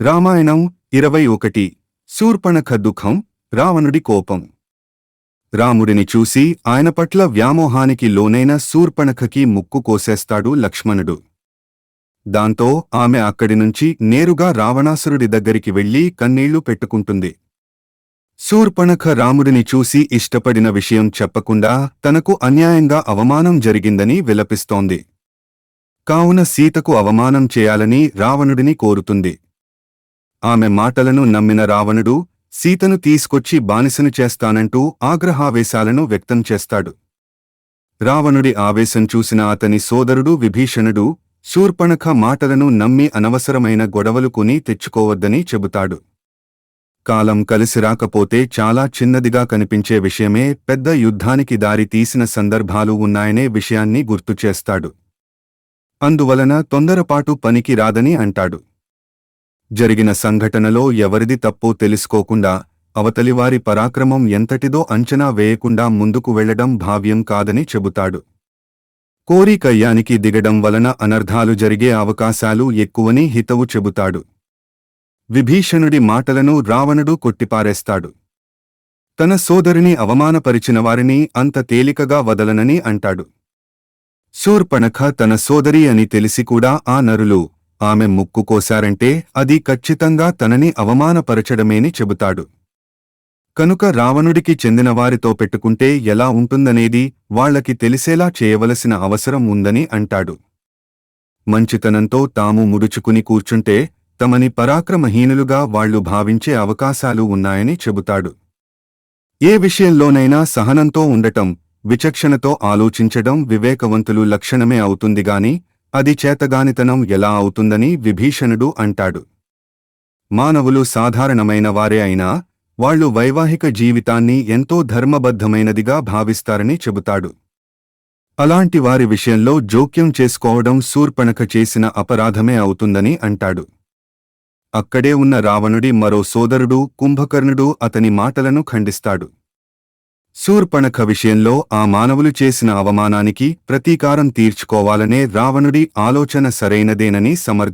రామాయణం ఇరవై ఒకటి. శూర్పణఖ దుఃఖం రావణుడి కోపం. రాముడిని చూసి ఆయన పట్ల వ్యామోహానికి లోనైన శూర్పణఖకి ముక్కు కోసేస్తాడు లక్ష్మణుడు. దాంతో ఆమె అక్కడి నుంచి నేరుగా రావణాసురుడి దగ్గరికి వెళ్ళి కన్నీళ్ళు పెట్టుకుంటుంది. శూర్పణఖ రాముడిని చూసి ఇష్టపడిన విషయం చెప్పకుండా తనకు అన్యాయంగా అవమానం జరిగిందని విలపిస్తోంది. కావున సీతకు అవమానం చేయాలని రావణుడిని కోరుతుంది. ఆమె మాటలను నమ్మిన రావణుడు సీతను తీసుకొచ్చి బానిసను చేస్తానంటూ ఆగ్రహావేశాలను వ్యక్తం చేస్తాడు. రావణుడి ఆవేశం చూసిన అతని సోదరుడు విభీషణుడు శూర్పణఖ మాటలను నమ్మి అనవసరమైన గొడవలు కొని తెచ్చుకోవద్దని చెబుతాడు. కాలం కలిసి రాకపోతే చాలా చిన్నదిగా కనిపించే విషయమే పెద్ద యుద్ధానికి దారి తీసిన సందర్భాలు ఉన్నాయనే విషయాన్ని గుర్తుచేస్తాడు అందువలన తొందరపాటు పనికి రాదని అంటాడు. జరిగిన సంఘటనలో ఎవరిది తప్పో తెలుసుకోకుండా అవతలివారి పరాక్రమం ఎంతటిదో అంచనా వేయకుండా ముందుకు వెళ్ళడం భావ్యం కాదని చెబుతాడు. కోరికయ్యానికి దిగడం వలన అనర్ధాలు జరిగే అవకాశాలు ఎక్కువని హితవు చెబుతాడు. విభీషణుడి మాటలను రావణుడు కొట్టిపారేస్తాడు. తన సోదరిని అవమానపరిచిన వారిని అంత తేలికగా వదలనని అంటాడు. శూర్పణఖ తన సోదరి అని తెలిసి కూడా ఆ నరులు ఆమె ముక్కు కోశారంటే అది ఖచ్చితంగా తనని అవమానపరచడమేని చెబుతాడు. కనుక రావణుడికి చెందినవారితో పెట్టుకుంటే ఎలా ఉంటుందనేది వాళ్ళకి తెలిసేలా చేయవలసిన అవసరం ఉందని అంటాడు. మంచితనంతో తాము ముడుచుకుని కూర్చుంటే తమని పరాక్రమహీనులుగా వాళ్ళు భావించే అవకాశాలు ఉన్నాయని చెబుతాడు. ఏ విషయంలోనైనా సహనంతో ఉండటం విచక్షణతో ఆలోచించడం వివేకవంతులు లక్షణమే అవుతుందిగాని అది చేతగానితనం ఎలా అవుతుందని విభీషణుడు అంటాడు. మానవులు సాధారణమైన వారే అయినా వాళ్ళు వైవాహిక జీవితాన్ని ఎంతో ధర్మబద్ధమైనదిగా భావిస్తారని చెబుతాడు. అలాంటి వారి విషయంలో జోక్యం చేసుకోవడం శూర్పణఖ చేసిన అపరాధమే అవుతుందని అంటాడు. అక్కడే ఉన్న రావణుడి మరో సోదరుడు కుంభకర్ణుడు అతని మాటలను ఖండిస్తాడు. శూర్పణఖ విషయంలో ఆ మానవులు చేసిన అవమానానికి ప్రతీకారం తీర్చుకోవాలనే రావణుడి ఆలోచన సరైనదేనని సమర్థి